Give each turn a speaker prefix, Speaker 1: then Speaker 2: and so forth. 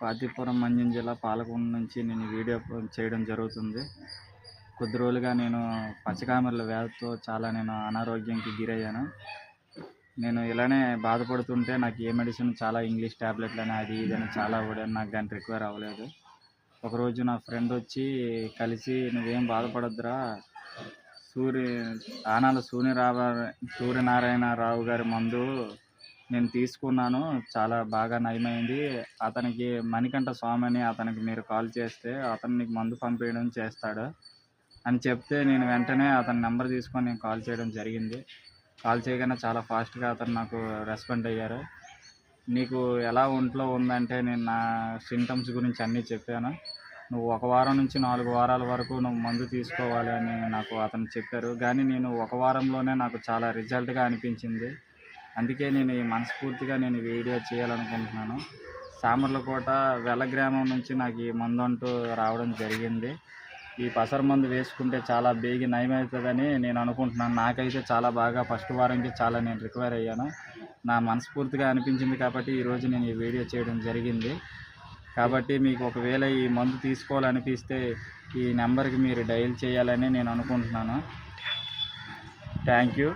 Speaker 1: పాతిపురం మంజం జిల్లా పాలకొండ నుంచి నేను వీడియో చేయడం జరుగుతుంది. కొద్ది రోజులుగా నేను పచ్చకామెర్ల వ్యాధితో చాలా నేను అనారోగ్యానికి గురయ్యాను. నేను ఇలానే బాధపడుతుంటే నాకు ఏ మెడిసిన్ చాలా ఇంగ్లీష్ ట్యాబ్లెట్లని అని అది ఇది అని చాలా వాడాను నాకు దాన్ని రిక్వైర్ అవ్వలేదు. ఒకరోజు నా ఫ్రెండ్ వచ్చి కలిసి నువ్వేం బాధపడద్దురా సూర్య ఆనాల సూర్యరావ సూర్యనారాయణరావు గారి మందు నేను తీసుకున్నాను. చాలా బాగా నయమైంది. అతనికి మణికంఠ స్వామి అని అతనికి మీరు కాల్ చేస్తే అతను నీకు మందు పంపించడం చేస్తాడు అని చెప్తే నేను వెంటనే అతని నెంబర్ తీసుకొని నేను కాల్ చేయడం జరిగింది. కాల్ చేయగానే చాలా ఫాస్ట్గా అతను నాకు రెస్పాండ్ అయ్యారు. నీకు ఎలా ఒంట్లో ఉందంటే నేను నా సింటమ్స్ గురించి అన్నీ చెప్పాను. నువ్వు ఒక వారం నుంచి నాలుగు వారాల వరకు నువ్వు మందు తీసుకోవాలి అని నాకు అతను చెప్పారు. కానీ నేను ఒక వారంలోనే నాకు చాలా రిజల్ట్గా అనిపించింది. అందుకే నేను ఈ మనస్ఫూర్తిగా నేను ఈ వీడియో చేయాలనుకుంటున్నాను. సామర్లకోట వెల గ్రామం నుంచి నాకు ఈ మందు అంటూ రావడం జరిగింది. ఈ పసర మందు వేసుకుంటే చాలా బేగి నయమవుతుందని నేను అనుకుంటున్నాను. నాకైతే చాలా బాగా ఫస్ట్ వారంకి చాలా నేను రికవర్ అయ్యాను. నా మనస్ఫూర్తిగా అనిపించింది కాబట్టి ఈరోజు నేను ఈ వీడియో చేయడం జరిగింది. కాబట్టి మీకు ఒకవేళ ఈ మందు తీసుకోవాలనిపిస్తే ఈ నెంబర్కి మీరు డయల్ చేయాలని నేను అనుకుంటున్నాను. Thank you.